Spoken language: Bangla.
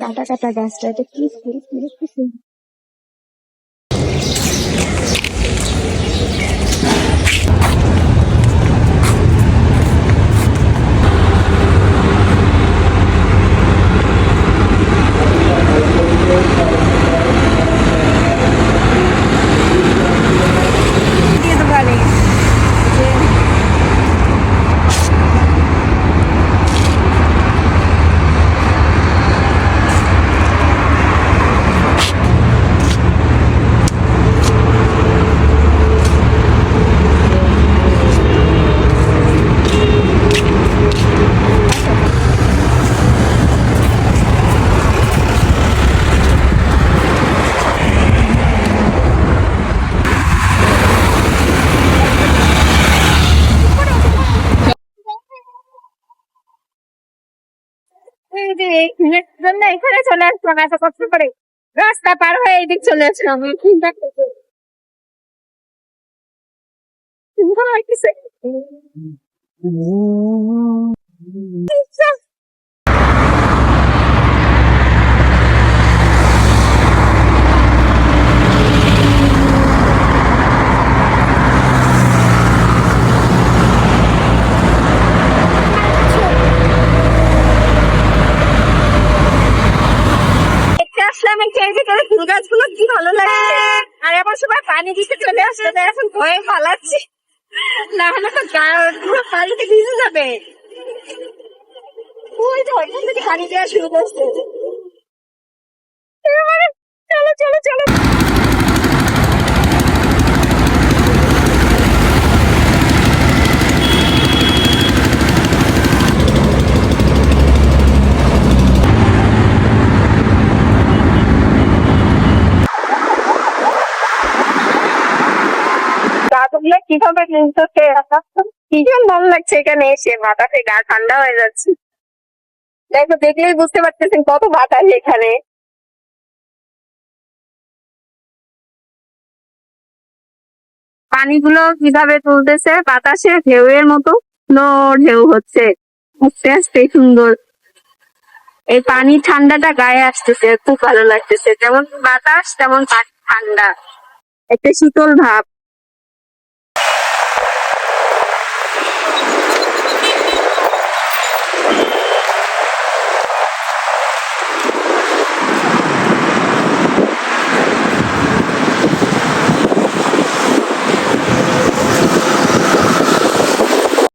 কাটা কাটা গাছটা এটা কি ফুল কি সুন্দর জন্য এখানে চলে আসলাম এত কষ্ট করে রাস্তা পার হয়ে এইদিক চলে আসলাম। চিন্তা করতে চিন্তা লাগতেছে দেখতে আসলাম একটু এই ভিতরে ফুল গাছগুলো কি ভালো লাগছে? আর এখন সবাই পানি দিতে চলে আসছে এখন ভয়ে পালাচ্ছি না হলে তো পুরো পানিতে ভিজে যাবে। ওই তো, ওইখান থেকে পানি দেওয়া শুরু করছে। চলো চলো চলো গাছগুলো কীভাবে নিতেছে কি মন লাগছে এখানে এসে? মাথাতে গা ঠান্ডা হয়ে যাচ্ছে। দেখো, দেখলেই বুঝতে পারতেছেন কত বাতাস এখানে। পানিগুলো কীভাবে তুলতেছে? বাতাসে ঢেউয়ের মতো ঢেউ হচ্ছে। আস্তে আস্তে সুন্দর। এই পানি ঠান্ডাটা গায়ে আসতেছে, খুব ভালো লাগতেছে। যেমন বাতাস, তেমন ঠান্ডা। একটা শীতল ভাব।